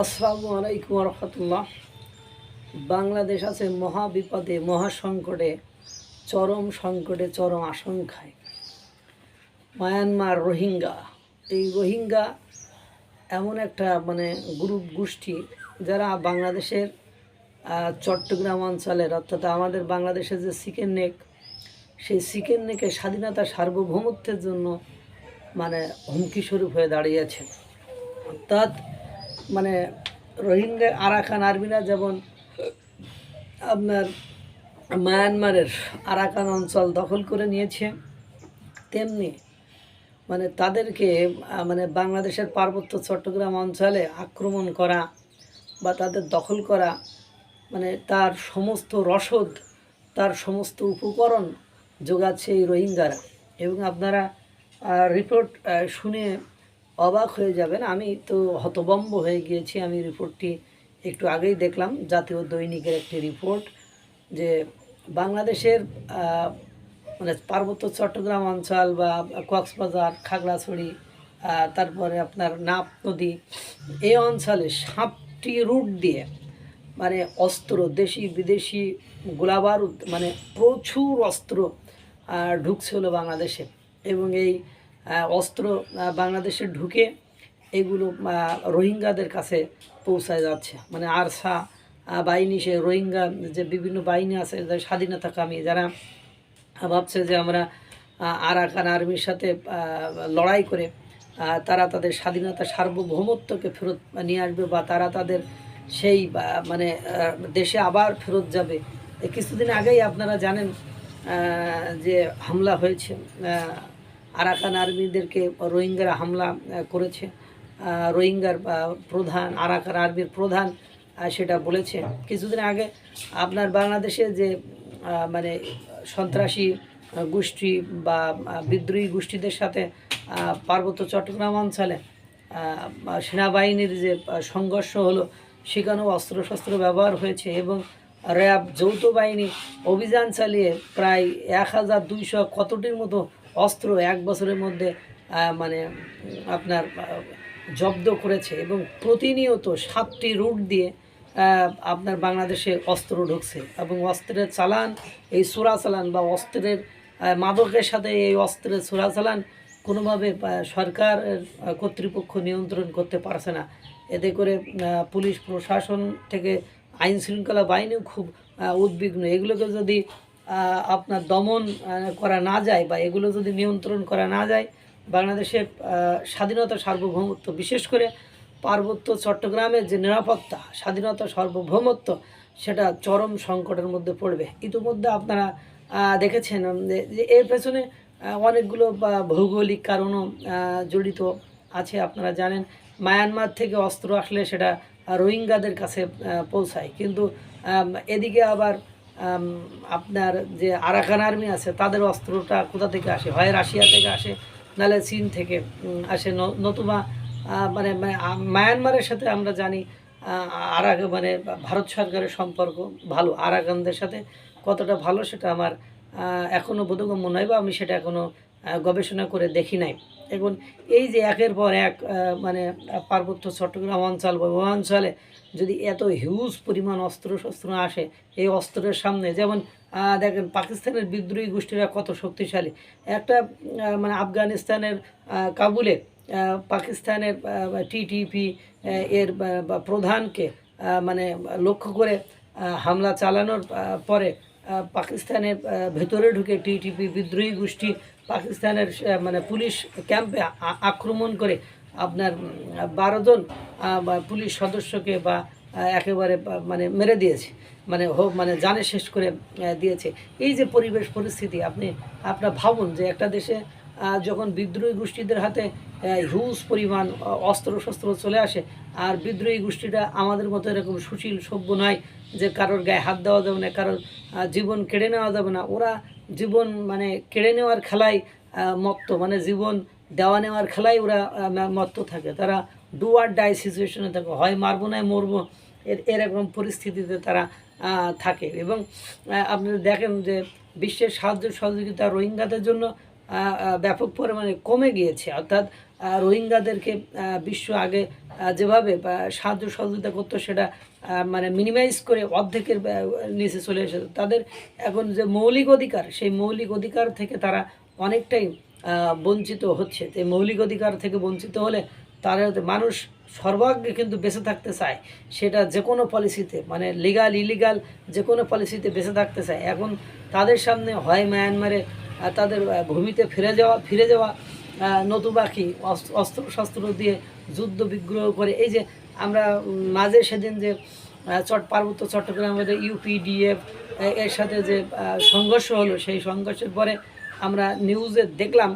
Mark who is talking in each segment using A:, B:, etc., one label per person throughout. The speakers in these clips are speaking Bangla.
A: আসসালামু আলাইকুম রহমতুল্লাহ বাংলাদেশ আছে মহা বিপদে মহা চরম সংকটে, চরম আশঙ্কায়। Myanmar Rohingya. এই রোহিঙ্গা এমন একটা মানে গ্রুপ গোষ্ঠী যারা বাংলাদেশের চট্টগ্রাম অঞ্চলের, অর্থাৎ আমাদের বাংলাদেশের যে চিকেন নেক, সেই চিকেন নেকে স্বাধীনতা সার্বভৌমত্বের জন্য মানে হুমকি স্বরূপ হয়ে দাঁড়িয়েছে। অর্থাৎ মানে রোহিঙ্গা, আরাকান আর্মিরা যেমন আপনার মায়ানমারের আরাকান অঞ্চল দখল করে নিয়েছে, তেমনি মানে তাদেরকে মানে বাংলাদেশের পার্বত্য চট্টগ্রাম অঞ্চলে আক্রমণ করা বা তাদের দখল করা মানে তার সমস্ত রসদ, তার সমস্ত উপকরণ যোগাচ্ছে এই রোহিঙ্গারা। এবং আপনারা রিপোর্ট শুনে অবাক হয়ে যাবেন। আমি তো হতবম্ব হয়ে গিয়েছি। আমি রিপোর্টটি একটু আগেই দেখলাম জাতীয় দৈনিকের একটি রিপোর্ট যে বাংলাদেশের মানে পার্বত্য চট্টগ্রাম অঞ্চল বা কক্সবাজার খাগড়াছড়ি তারপরে আপনার নাপ নদী এই অঞ্চলে সাতটি রুট দিয়ে মানে অস্ত্র দেশি বিদেশি গোলাবারুদ মানে প্রচুর অস্ত্র আহ, ঢুকছে হলো বাংলাদেশে। এবং এই অস্ত্র বাংলাদেশে ঢুকে এগুলো রোহিঙ্গাদের কাছে পৌঁছায় যাচ্ছে। মানে আরসা বাহিনী, সে রোহিঙ্গা যে বিভিন্ন বাহিনী আছে স্বাধীনতাকামী যারা ভাবছে যে আমরা আরাকান আর্মির সাথে লড়াই করে তারা তাদের স্বাধীনতা সার্বভৌমত্বকে ফেরত নিয়ে আসবে বা তারা তাদের সেই মানে দেশে আবার ফেরত যাবে। কিছুদিন আগেই আপনারা জানেন যে হামলা হয়েছে আরাকান আর্মিদেরকে রোহিঙ্গারা হামলা করেছে। রোহিঙ্গার প্রধান, আরাকান আর্মির প্রধান সেটা বলেছে। কিছুদিন আগে আপনার বাংলাদেশে যে মানে সন্ত্রাসী গোষ্ঠী বা বিদ্রোহী গোষ্ঠীদের সাথে পার্বত্য চট্টগ্রাম অঞ্চলে সেনাবাহিনীর যে সংঘর্ষ হলো, সেখানেও অস্ত্রশস্ত্র ব্যবহার হয়েছে এবং র্যাব যৌথ বাহিনী অভিযান চালিয়ে প্রায় এক হাজার দুইশো কতটির মতো অস্ত্র এক বছরের মধ্যে মানে আপনার জব্দ করেছে এবং প্রতিনিয়ত সাতটি রুট দিয়ে আপনার বাংলাদেশে অস্ত্র ঢুকছে এবং অস্ত্রের চালান, এই চোরা চালান বা অস্ত্রের মাদকের সাথে এই অস্ত্রের চোরা চালান কোনোভাবে সরকার কর্তৃপক্ষ নিয়ন্ত্রণ করতে পারছে না। এতে করে পুলিশ প্রশাসন থেকে আইন শৃঙ্খলা বাহিনীও খুব উদ্বিগ্ন। এগুলোকে যদি আপনার দমন করা না যায় বা এগুলো যদি নিয়ন্ত্রণ করা না যায়, বাংলাদেশে স্বাধীনতা সার্বভৌমত্ব, বিশেষ করে পার্বত্য চট্টগ্রামের যে নিরাপত্তা, স্বাধীনতা সার্বভৌমত্ব, সেটা চরম সংকটের মধ্যে পড়বে। ইতিমধ্যে আপনারা দেখেছেন যে- এর পেছনে অনেকগুলো ভৌগোলিক কারণও জড়িত আছে, আপনারা জানেন। মায়ানমার থেকে অস্ত্র আসলে সেটা রোহিঙ্গাদের কাছে পৌঁছায়। কিন্তু এদিকে আবার আপনার যে আরাকান আর্মি আছে তাদের অস্ত্রটা কোথা থেকে আসে? হয় রাশিয়া থেকে আসে নাহলে চীন থেকে আসে নতুবা মানে মায়ানমারের সাথে আমরা জানি আরাক মানে ভারত সরকারের সম্পর্ক ভালো। আরাকানদের সাথে কতটা ভালো সেটা আমার এখনও এখনও বোধগম্য নয় বা আমি সেটা এখনও আহ, গবেষণা করে দেখি নাই। এখন এই যে একের পর এক মানে পার্বত্য চট্টগ্রাম অঞ্চল বা অঞ্চলে যদি এত হিউজ পরিমাণ অস্ত্র শস্ত্র আসে, এই অস্ত্রের সামনে, যেমন দেখেন, পাকিস্তানের বিদ্রোহী গোষ্ঠীরা কত শক্তিশালী। একটা মানে আফগানিস্তানের কাবুলে পাকিস্তানের টিটিপি এর প্রধানকে মানে লক্ষ্য করে হামলা চালানোর পরে পাকিস্তানের ভেতরে ঢুকে টিটিপি বিদ্রোহী গোষ্ঠী পাকিস্তানের মানে পুলিশ ক্যাম্পে আক্রমণ করে আপনার বারো জন পুলিশ সদস্যকে বা একেবারে মানে মেরে দিয়েছে। মানে হোক মানে জানে শেষ করে দিয়েছে। এই যে পরিবেশ পরিস্থিতি, আপনি, আপনার ভাবুন যে একটা দেশে যখন বিদ্রোহী গোষ্ঠীদের হাতে হিউজ পরিমাণ অস্ত্র শস্ত্র চলে আসে, আর বিদ্রোহী গোষ্ঠীটা আমাদের মতো এরকম সুশীল, সভ্য নয় যে কারোর গায়ে হাত দেওয়া যাবে না, কারোর জীবন কেড়ে নেওয়া যাবে না। ওরা জীবন মানে কেড়ে নেওয়ার আহ, মত্ত মানে জীবন দেওয়া নেওয়ার খেলায় ওরা মত্ত থাকে। তারা ডু আর ডাই সিচুয়েশনে থাকে। হয় মারবো না মরবো এর এরকম পরিস্থিতিতে তারা থাকে। এবং আহ, আপনি দেখেন যে বিশ্বের সাহায্য সহযোগিতা রোহিঙ্গাদের জন্য ব্যাপক পরিমাণে কমে গিয়েছে। অর্থাৎ রোহিঙ্গাদেরকে বিশ্ব আগে যেভাবে সাহায্য সহযোগিতা করতো সেটা মানে মিনিমাইজ করে অর্ধেকের নিচে চলে এসেছে। তাদের এখন যে মৌলিক অধিকার, সেই মৌলিক অধিকার থেকে তারা অনেকটাই বঞ্চিত হচ্ছে। এই মৌলিক অধিকার থেকে বঞ্চিত হলে তারা মানুষ সর্বাগ্রে কিন্তু বেঁচে থাকতে চায়। সেটা যে কোনো পলিসিতে মানে লিগাল ইলিগাল যে কোনো পলিসিতে বেঁচে থাকতে চায়। এখন তাদের সামনে হয় মায়ানমারে তাদের ভূমিতে ফিরে যাওয়া ফিরে যাওয়া নতুবা কি অস্ত্র শস্ত্র দিয়ে যুদ্ধ বিগ্রহ করে। এই যে আমরা মাঝে সেদিন যে চট পার্বত্য চট্টগ্রামের ইউপিডিএফ এর সাথে যে সংঘর্ষ হলো, সেই সংঘর্ষের পরে আমরা নিউজে দেখলাম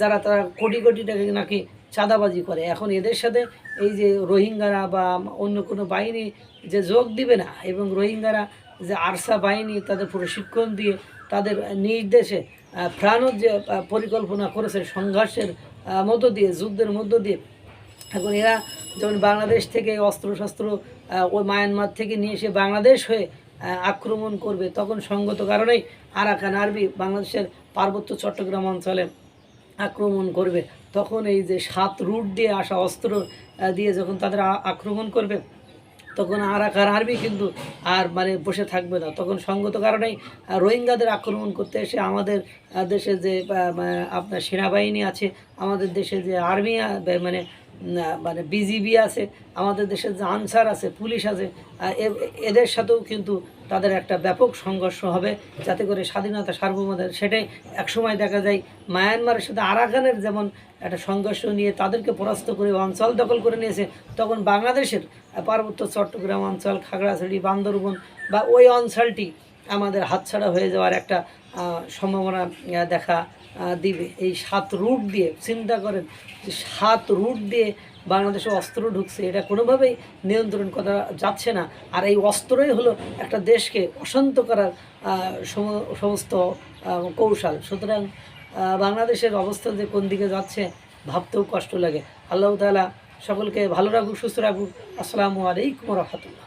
A: যারা তারা কোটি কোটি টাকা নাকি চাঁদাবাজি করে। এখন এদের সাথে এই যে রোহিঙ্গারা বা অন্য কোনো বাহিনী যে যোগ দিবে না, এবং রোহিঙ্গারা যে আরসা বাহিনী তাদের প্রশিক্ষণ দিয়ে তাদের নির্দেশে ফ্রানোর যে পরিকল্পনা করেছে সংঘর্ষের মধ্য দিয়ে, যুদ্ধের মধ্য দিয়ে, এখন এরা যেমন বাংলাদেশ থেকে অস্ত্রশস্ত্র ওই মায়ানমার থেকে নিয়ে এসে বাংলাদেশ হয়ে আক্রমণ করবে, তখন সঙ্গত কারণেই আরাকান আরবি বাংলাদেশের পার্বত্য চট্টগ্রাম অঞ্চলে আক্রমণ করবে। তখন এই যে সাত রুট দিয়ে আসা অস্ত্র দিয়ে যখন তাদের আক্রমণ করবে তখন আরাকার আর্মি কিন্তু আর মানে বসে থাকবে না। তখন সঙ্গত কারণেই রোহিঙ্গাদের আক্রমণ করতে এসে আমাদের দেশে যে আপনার সেনাবাহিনী আছে, আমাদের দেশে যে আর্মি মানে মানে বিজিবি আছে, আমাদের দেশের যে আনসার আছে, পুলিশ আছে এদের সাথেও কিন্তু তাদের একটা ব্যাপক সংঘর্ষ হবে, যাতে করে স্বাধীনতা সার্বভৌমদের সেটাই একসময় দেখা যায় মায়ানমারের সাথে আরাকানের যেমন একটা সংঘর্ষ নিয়ে তাদেরকে পরাস্ত করে অঞ্চল দখল করে নিয়েছে, তখন বাংলাদেশের পার্বত্য চট্টগ্রাম অঞ্চল, খাগড়াছড়ি, বান্দরবন বা ওই অঞ্চলটি আমাদের হাতছাড়া হয়ে যাওয়ার একটা সম্ভাবনা দেখা দিবে। এই সাত রুট দিয়ে, চিন্তা করেন সাত রুট দিয়ে বাংলাদেশে অস্ত্র ঢুকছে, এটা কোনোভাবেই নিয়ন্ত্রণ করা যাচ্ছে না। আর এই অস্ত্রই হলো একটা দেশকে অশান্ত করার সম- সমস্ত কৌশল। সুতরাং বাংলাদেশের অবস্থা যে কোন দিকে যাচ্ছে ভাবতেও কষ্ট লাগে। আল্লাহ তালা সকলকে ভালো রাখুক, সুস্থ রাখুক। আসসালামু আলাইকুম রহমতুল্লাহ।